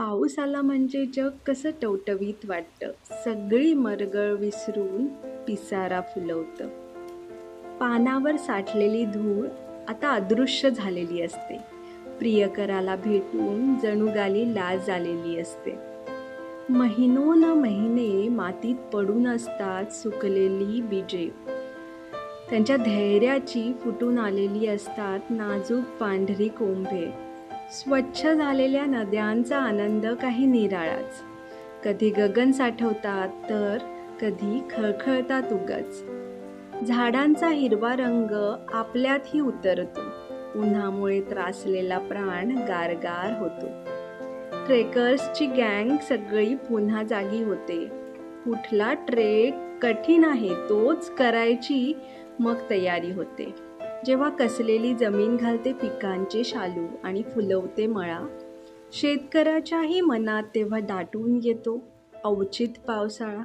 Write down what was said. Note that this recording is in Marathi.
पाऊस आला म्हणजे जग कसं टवटवीत वाटतं? सगळी मरगळ विसरून पिसारा फुलवतं. पानावर साठलेली धूळ आता अदृश्य झालेली असते. प्रियकराला भेटून जणूगाली लाज आलेली असते. महिनोन महिने मातीत पडून असतात सुकलेली बीजे त्यांच्या धैर्याची फुटून आलेली असतात नाजूक पांढरी कोंभे स्वच्छ झालेल्या नद्यांचा आनंद काही निराळाच. कधी गगन साठवतात तर कधी खळखळतात उगाच. झाडांचा हिरवा रंग आपल्यातही उतरतो. उन्हामुळे त्रासलेला प्राण गारगार होतो. ट्रेकर्सची गँग सगळी पुन्हा जागी होते. कुठला ट्रेक कठीण आहे तोच करायची मग तयारी होते. जेव्हा कसलेली जमीन घालते पिकांचे शालू आणि फुलवते मळा शेतकऱ्याच्याही मनात तेव्हा दाटून येतो अवचित पावसाळा.